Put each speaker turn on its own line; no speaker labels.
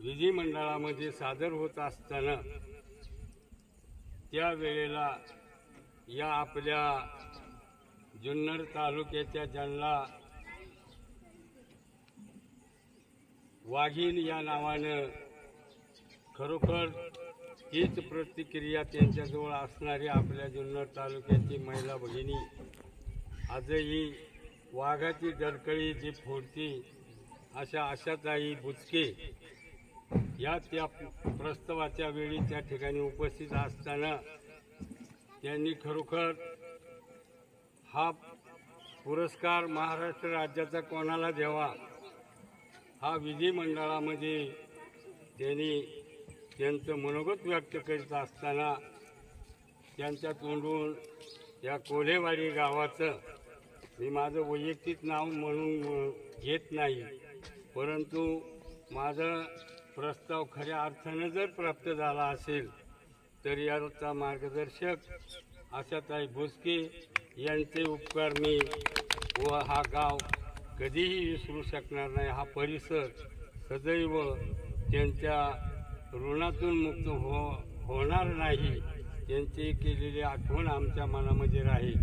विधिमंडळामध्ये सादर होत असताना त्यावेळेला या आपल्या जुन्नर तालुक्याच्या ज्यांना वाघीण या नावानं खरोखर हीच प्रतिक्रिया त्यांच्याजवळ असणारी आपल्या जुन्नर तालुक्याची महिला भगिनी आजही वाघाची डरकळी जी फोडती अशा आशाताई बुचके या त्या प्रस्तावाच्या वेळी त्या ठिकाणी उपस्थित असताना त्यांनी खरोखर हा पुरस्कार महाराष्ट्र राज्याचा कोणाला द्यावा हा विधिमंडळामध्ये त्यांनी त्यांचं मनोगत व्यक्त करीत असताना त्यांच्या तोंडून या कोल्हेवाडी गावाचं मी माझं वैयक्तिक नाव म्हणून घेत नाही परंतु माझं प्रस्ताव खऱ्या अर्थानं जर प्राप्त झाला असेल तर याचा मार्गदर्शक आशाताई भोसके यांचे उपकार मी व हा गाव कधीही विसरू शकणार नाही. हा परिसर सदैव त्यांच्या ऋणातून मुक्त हो होणार नाही. त्यांची केलेली आठवण आमच्या मनामध्ये राहील.